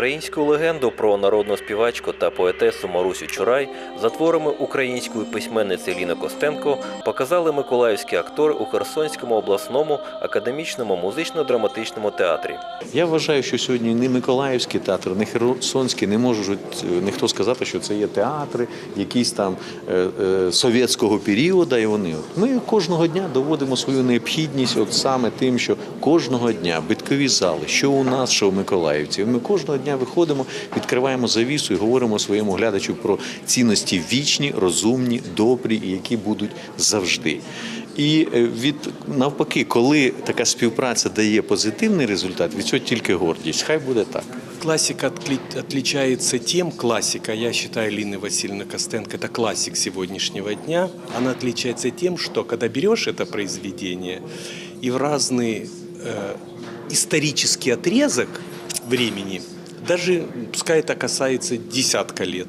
Українську легенду про народну співачку та поетесу Марусю Чурай за творами української письменниці Ліни Костенко показали миколаївські актори у Херсонському обласному академічному музично-драматичному театрі. Я вважаю, що сьогодні ні Миколаївський театр, ні Херсонський не можуть е, ніхто сказати, що це є театри, якісь там е, е, совєтського періоду. І вони ми кожного дня доводимо свою необхідність, от саме тим, що кожного дня биткові зали, що у нас, що у Миколаївців. Ми кожного дня виходимо, відкриваємо завісу і говоримо своєму глядачу про цінності вічні, розумні, добрі і які будуть завжди. І е, від навпаки, коли така співпраця дає позитивний результат, від цього тільки гордість. Хай буде так. Классика отли- отличается тем, классика, я считаю, Лины Васильевна Костенко, это классик сегодняшнего дня, она отличается тем, что когда берешь это произведение и в разный э, исторический отрезок времени, даже пускай это касается десятка лет,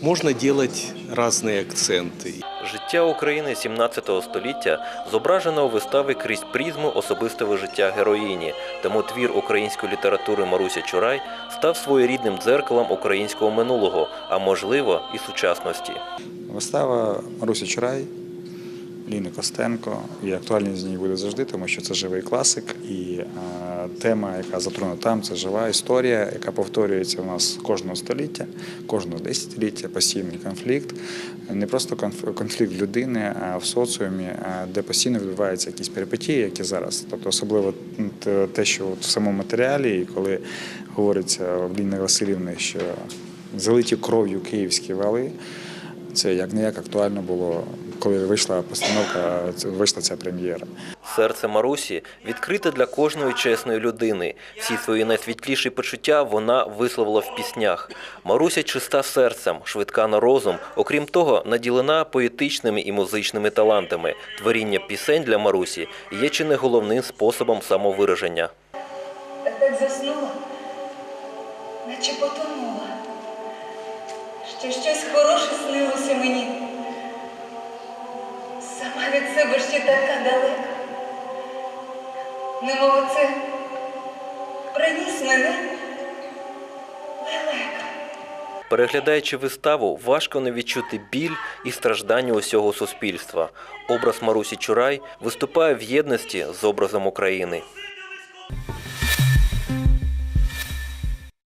можно делать разные акценты. Життя України 17 століття зображено у виставі крізь призму особистого життя героїні. Тому твір української літератури Маруся Чурай став своєрідним дзеркалом українського минулого, а можливо і сучасності. Вистава Марусі Чурай, Ліни Костенко. І актуальність з ній буде завжди, тому що це живий класик. І е, тема, яка затронута там, це жива історія, яка повторюється у нас кожного століття, кожного десятиліття, постійний конфлікт. Не просто конфлікт людини, а в соціумі, де постійно відбуваються якісь перипетії, які зараз. Тобто, особливо те- що в самому матеріалі, і коли говориться в Ліни Васильівни, що залиті кров'ю київські вали. Це як не як актуально було, коли вийшла постановка, вийшла ця прем'єра. Серце Марусі відкрите для кожної чесної людини. Всі свої найсвітліші почуття вона висловила в піснях. Маруся чиста серцем, швидка на розум. Окрім того, наділена поетичними і музичними талантами. Творіння пісень для Марусі є чи не головним способом самовираження. Так заснула, наче потонула. Ще щось хороше снилося мені. Сама від себе ще така далека. Немов це приніс мене лелека. Переглядаючи виставу, важко не відчути біль і страждання усього суспільства. Образ Марусі Чурай виступає в єдності з образом України.